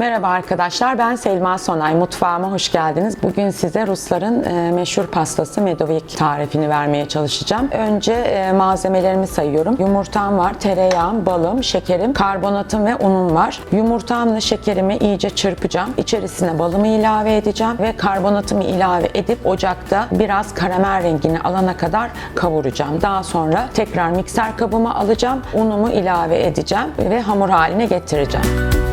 Merhaba arkadaşlar, ben Selma Sonay. Mutfağıma hoş geldiniz. Bugün size Rusların e, meşhur pastası medovik tarifini vermeye çalışacağım. Önce e, malzemelerimi sayıyorum. Yumurtam var, tereyağım, balım, şekerim, karbonatım ve unum var. Yumurtamla şekerimi iyice çırpacağım. İçerisine balımı ilave edeceğim ve karbonatımı ilave edip ocakta biraz karamel rengini alana kadar kavuracağım. Daha sonra tekrar mikser kabıma alacağım. Unumu ilave edeceğim ve hamur haline getireceğim.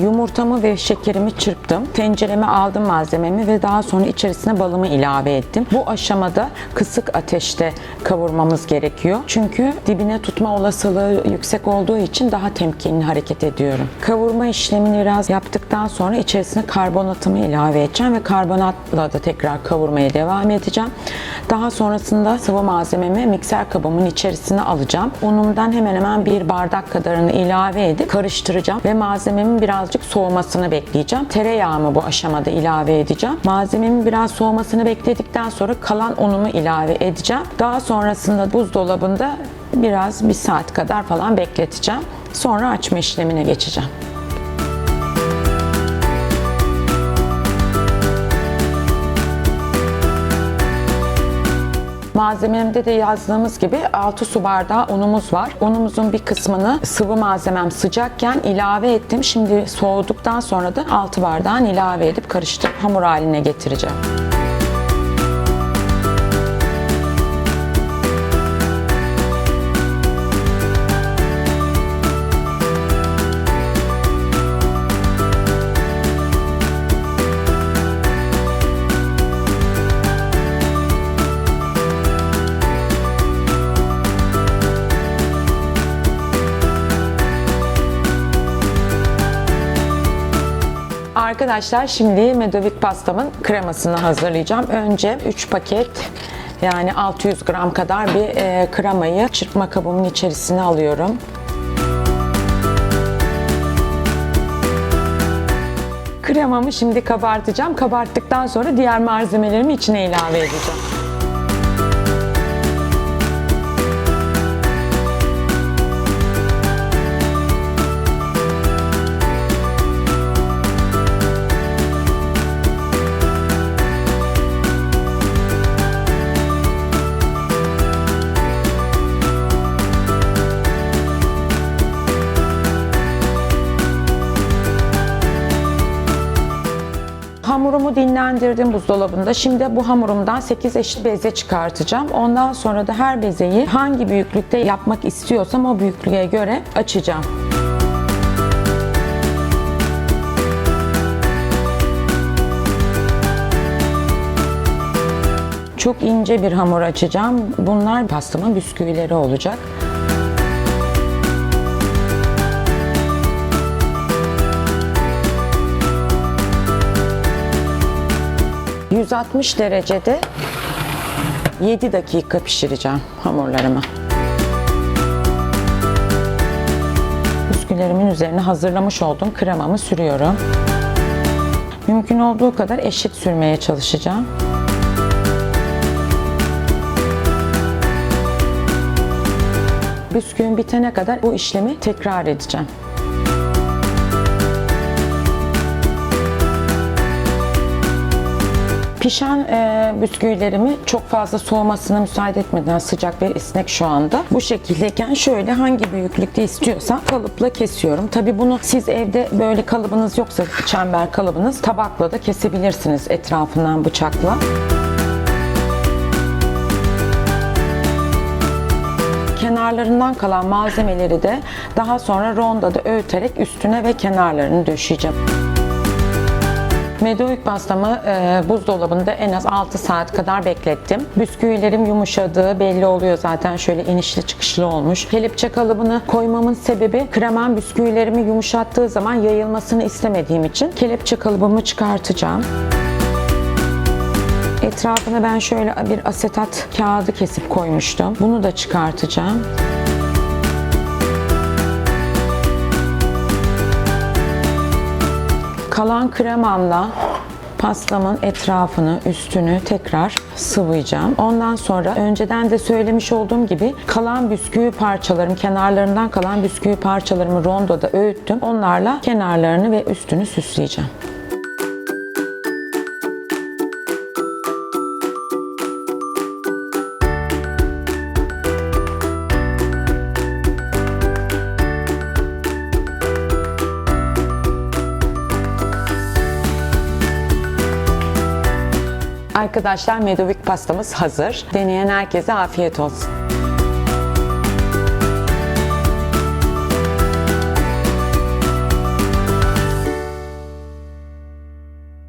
Yumurtamı ve şekerimi çırptım. Tencereme aldım malzememi ve daha sonra içerisine balımı ilave ettim. Bu aşamada kısık ateşte kavurmamız gerekiyor. Çünkü dibine tutma olasılığı yüksek olduğu için daha temkinli hareket ediyorum. Kavurma işlemini biraz yaptıktan sonra içerisine karbonatımı ilave edeceğim ve karbonatla da tekrar kavurmaya devam edeceğim. Daha sonrasında sıvı malzememi mikser kabımın içerisine alacağım. Unumdan hemen hemen bir bardak kadarını ilave edip karıştıracağım ve malzememin birazcık soğumasını bekleyeceğim. Tereyağımı bu aşamada ilave edeceğim. Malzememin biraz soğumasını bekledikten sonra kalan unumu ilave edeceğim. Daha sonrasında buzdolabında biraz bir saat kadar falan bekleteceğim. Sonra açma işlemine geçeceğim. Malzememde de yazdığımız gibi 6 su bardağı unumuz var. Unumuzun bir kısmını sıvı malzemem sıcakken ilave ettim. Şimdi soğuduktan sonra da 6 bardağın ilave edip karıştırıp hamur haline getireceğim. Arkadaşlar şimdi medovik pastamın kremasını hazırlayacağım. Önce 3 paket yani 600 gram kadar bir e, kremayı çırpma kabımın içerisine alıyorum. Kremamı şimdi kabartacağım. Kabarttıktan sonra diğer malzemelerimi içine ilave edeceğim. Hamurumu dinlendirdim buzdolabında. Şimdi bu hamurumdan 8 eşit beze çıkartacağım. Ondan sonra da her bezeyi hangi büyüklükte yapmak istiyorsam o büyüklüğe göre açacağım. Çok ince bir hamur açacağım. Bunlar pastamın bisküvileri olacak. ...160 derecede 7 dakika pişireceğim hamurlarımı. Bisküvilerimin üzerine hazırlamış olduğum kremamı sürüyorum. Mümkün olduğu kadar eşit sürmeye çalışacağım. Bisküvim bitene kadar bu işlemi tekrar edeceğim. Pişen e, bisküvilerimi çok fazla soğumasına müsaade etmeden sıcak ve esnek şu anda. Bu şekildeyken şöyle hangi büyüklükte istiyorsam kalıpla kesiyorum. Tabi bunu siz evde böyle kalıbınız yoksa çember kalıbınız tabakla da kesebilirsiniz etrafından bıçakla. kenarlarından kalan malzemeleri de daha sonra rondada öğüterek üstüne ve kenarlarını döşeyeceğim. Medovik pastamı e, buzdolabında en az 6 saat kadar beklettim. Bisküvilerim yumuşadığı belli oluyor zaten. Şöyle inişli çıkışlı olmuş. Kelepçe kalıbını koymamın sebebi kremam bisküvilerimi yumuşattığı zaman yayılmasını istemediğim için kelepçe kalıbımı çıkartacağım. Etrafına ben şöyle bir asetat kağıdı kesip koymuştum. Bunu da çıkartacağım. Kalan kremamla pastamın etrafını, üstünü tekrar sıvayacağım. Ondan sonra önceden de söylemiş olduğum gibi kalan bisküvi parçalarım, kenarlarından kalan bisküvi parçalarımı rondoda öğüttüm. Onlarla kenarlarını ve üstünü süsleyeceğim. Arkadaşlar Medovik pastamız hazır. Deneyen herkese afiyet olsun.